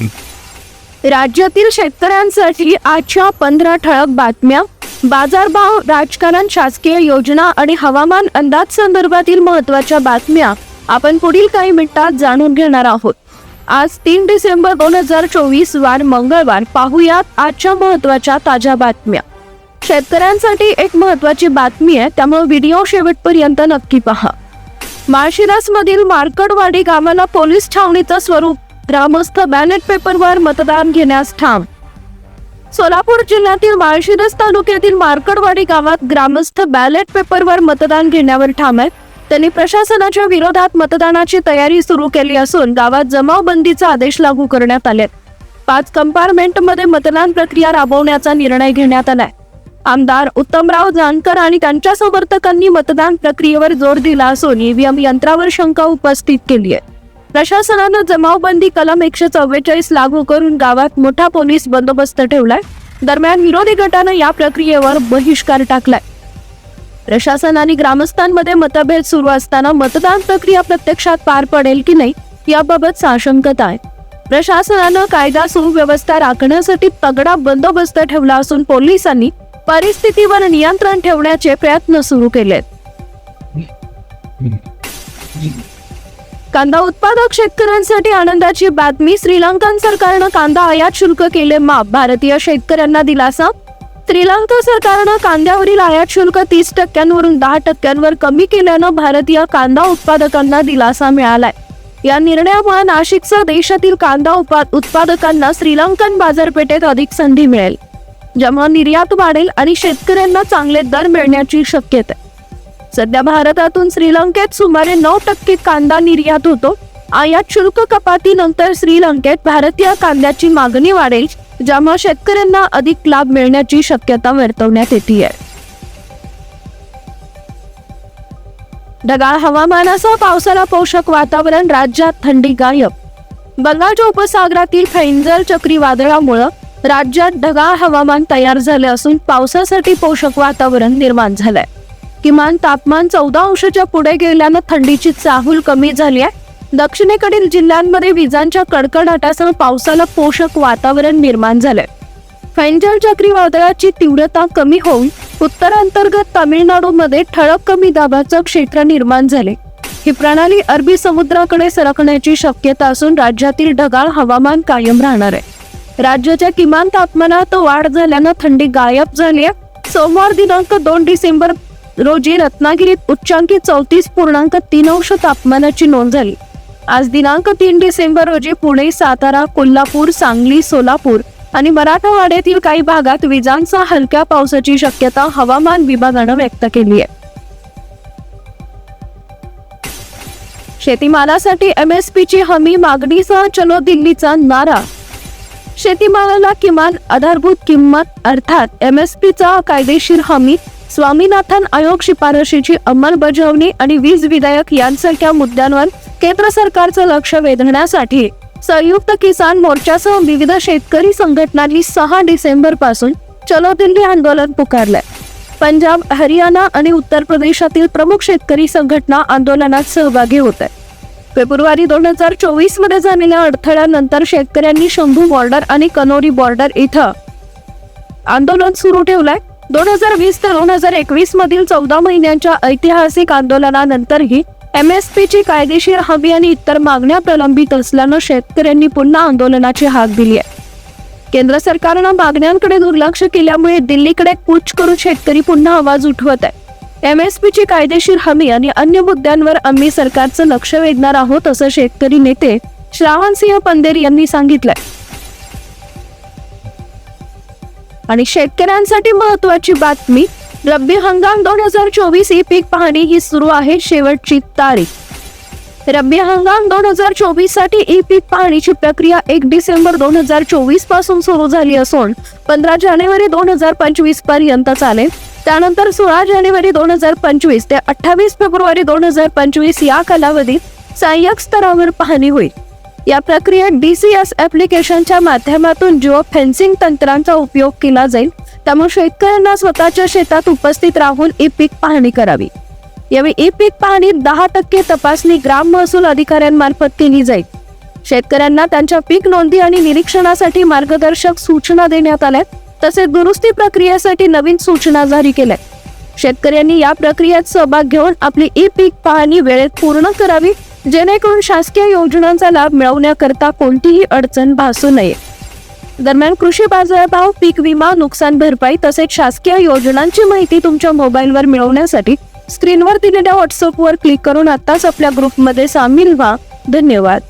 राज्यातील शेतकऱ्यांसाठी आजच्या पंधरा ठळक बातम्या. बाजारभाव राजकारण शासकीय योजना आणि हवामान अंदाज संदर्भातील महत्त्वाच्या बातम्या आपण पुढील काही मिनिटात जाणून घेणार आहोत. आज तीन डिसेंबर दोन हजार चोवीस वार मंगळवार पाहुयात आजच्या महत्त्वाच्या ताज्या बातम्या. शेतकऱ्यांसाठी एक महत्त्वाची बातमी आहे त्यामुळे व्हिडिओ शेवटपर्यंत नक्की पहा. माळशिरसमधील मार्कडवाडी गावाला पोलीस छावणीचं स्वरूप ग्रामस्थ बॅलेट पेपरवर मतदान घेण्यास ठाम. सोलापूर जिल्ह्यातील माळशिरस तालुक्यातील मार्कडवाडी गावात ग्रामस्थ बॅलेट पेपरवर मतदान घेण्यावर ठाम आहेत. त्यांनी प्रशासनाच्या विरोधात मतदानाची तयारी सुरू केली असून गावात जमावबंदीचा आदेश लागू करण्यात आले पाच कंपार्टमेंटमध्ये मतदान प्रक्रिया राबवण्याचा निर्णय घेण्यात आलाय. आमदार उत्तमराव जानकर आणि त्यांच्या समर्थकांनी मतदान प्रक्रियेवर जोर दिला असून ईव्हीएम यंत्रावर शंका उपस्थित केली आहे. प्रशासनानं जमावबंदी कलम एकशे चव्वेचाळीस लागू करून गावात मोठा पोलीस बंदोबस्त ठेवलाय. दरम्यान विरोधी गटानं या प्रक्रियेवर बहिष्कार टाकलाय. प्रशासन आणि ग्रामस्थांमध्ये मतभेद सुरू असताना मतदान प्रक्रिया प्रत्यक्षात पार पडेल की नाही याबाबत साशंकता आहे. प्रशासनानं कायदा सुव्यवस्था राखण्यासाठी तगडा बंदोबस्त ठेवला असून पोलिसांनी परिस्थितीवर नियंत्रण ठेवण्याचे प्रयत्न सुरू केलेत. कांदा उत्पादक शेतकऱ्यांसाठी आनंदाची बातमी. श्रीलंकन सरकारनं कांदा आयात शुल्क केले माफ. भारतीय शेतकऱ्यांना दिलासा? श्रीलंका सरकारनं कांद्यावरील आयात शुल्क तीस टक्क्यांवरून दहा टक्क्यांवर कमी केल्यानं भारतीय कांदा उत्पादकांना दिलासा मिळालाय. या निर्णयामुळे नाशिकसह देशातील कांदा उपा उत्पादकांना श्रीलंकन बाजारपेठेत अधिक संधी मिळेल ज्यामुळे निर्यात वाढेल आणि शेतकऱ्यांना चांगले दर मिळण्याची शक्यता आहे. सध्या भारतातून श्रीलंकेत सुमारे नऊ टक्के कांदा निर्यात होतो. आयात शुल्क कपातीनंतर श्रीलंकेत भारतीय कांद्याची मागणी वाढेल ज्यामुळे शेतकऱ्यांना अधिक लाभ मिळण्याची शक्यता वर्तवण्यात येते आहे ढगाळ हवामानासह पावसाला पोषक वातावरण राज्यात थंडी गायब. बंगालच्या उपसागरातील फैंजल चक्रीवादळामुळं राज्यात ढगाळ हवामान तयार झाले असून पावसासाठी पोषक वातावरण निर्माण झालंय. किमान तापमान चौदा अंशाच्या पुढे गेल्यानं थंडीची चाहूल कमी झाली आहे. दक्षिणेकडील जिल्ह्यांमध्ये विजांच्या कडकडाटासह पावसाला पोषक वातावरण निर्माण झालंय. फैंजल चक्रीवादळाची तीव्रता कमी होऊन उत्तरांतर्गत तामिळनाडूमध्ये ठळक कमी दाबाचं क्षेत्र निर्माण झाले. ही प्रणाली अरबी समुद्राकडे सरकण्याची शक्यता असून राज्यातील ढगाळ हवामान कायम राहणार आहे. राज्याच्या किमान तापमानात वाढ झाल्यानं थंडी गायब झाली आहे. सोमवार दिनांक दोन डिसेंबर रोजी रत्नागिरीत उच्चांकी चौतीस पूर्णांक तीन अंश तापमानाची नोंद झाली. आज दिनांक तीन डिसेंबर रोजी पुणे सातारा कोल्हापूर सांगली सोलापूर आणि मराठवाड्यातील काही भागात विजांचा हलक्या पावसाची शक्यता हवामान विभागानं व्यक्त केली आहे. शेतीमालासाठी एमएसपी ची हमी मागणीसह चलो दिल्लीचा नारा. शेतीमालाला किमान आधारभूत किंमत अर्थात एमएसपी चा कायदेशीर हमी स्वामीनाथन आयोग शिफारशीची अंमलबजावणी आणि वीज विधेयक यांसारख्या मुद्द्यांवर केंद्र सरकारचं लक्ष वेधण्यासाठी संयुक्त किसान मोर्चासह विविध शेतकरी संघटनांनी सहा डिसेंबरपासून चलो दिल्ली आंदोलन पुकारलंय. पंजाब हरियाणा आणि उत्तर प्रदेशातील प्रमुख शेतकरी संघटना आंदोलनात सहभागी होत आहे फेब्रुवारी दोन हजार चोवीसमध्ये झालेल्या अडथळ्यानंतर शेतकऱ्यांनी शंभू बॉर्डर आणि कनोरी बॉर्डर इथं आंदोलन सुरू ठेवलंय. दोन हजार वीस ते दोन हजार एकवीस मधील चौदा महिन्यांच्या ऐतिहासिक आंदोलनानंतरही एम एस पीची कायदेशीर हमी आणि इतर मागण्या प्रलंबित असल्यानं शेतकऱ्यांनी पुन्हा आंदोलनाची हाक दिली आहे. केंद्र सरकारनं मागण्यांकडे दुर्लक्ष केल्यामुळे दिल्लीकडे कूच करून शेतकरी पुन्हा आवाज उठवत आहे. एम एस पीची कायदेशीर हमी आणि अन्य मुद्द्यांवर आम्ही सरकारचं लक्ष वेधणार आहोत असं शेतकरी नेते श्रावणसिंह पंदेर यांनी सांगितलंय. आणि शेतकऱ्यांसाठी महत्वाची बातमी रब्बी हंगाम दोन हजार चोवीस ही पीक पाहणी ही सुरू आहे शेवटची तारीख. रब्बी हंगाम दोन हजार चोवीससाठी ई पीक पाहणीची प्रक्रिया एक डिसेंबर दोन हजार चोवीसपासून सुरू झाली असून पंधरा जानेवारी दोन हजार पंचवीसपर्यंत चालेल. त्यानंतर सोळा जानेवारी दोन हजार पंचवीस ते अठ्ठावीस फेब्रुवारी दोन हजार पंचवीस या कालावधीत सहाय्यक स्तरावर पाहणी होईल. या प्रक्रियेत डी सी एस ऍप्लिकेशनच्या माध्यमातून जिओ फेन्सिंग तंत्रांचा उपयोग केला जाईल. त्यामुळे शेतकऱ्यांना स्वतःच्या शेतात उपस्थित राहून ई पीक पाहणी करावी. यावेळी ई पीक पाहणीत दहा टक्के तपासणी ग्राम महसूल अधिकाऱ्यांमार्फत केली जाईल. शेतकऱ्यांना त्यांच्या पीक नोंदी आणि निरीक्षणासाठी मार्गदर्शक सूचना देण्यात आल्या तसेच दुरुस्ती प्रक्रियेसाठी नवीन सूचना जारी केल्या शेतकऱ्यांनी या प्रक्रियेत सहभाग घेऊन आपली ई पीक पाहणी वेळेत पूर्ण करावी जेणेकरून शासकीय योजनांचा लाभ मिळवण्याकरता कोणतीही अडचण भासू नये. दरम्यान कृषी बाजारभाव पीक विमा नुकसान भरपाई तसेच शासकीय योजनांची माहिती तुमच्या मोबाईलवर मिळवण्यासाठी स्क्रीनवर दिलेल्या व्हॉट्सअपवर क्लिक करून आत्ताच आपल्या ग्रुपमध्ये सामील व्हा. धन्यवाद.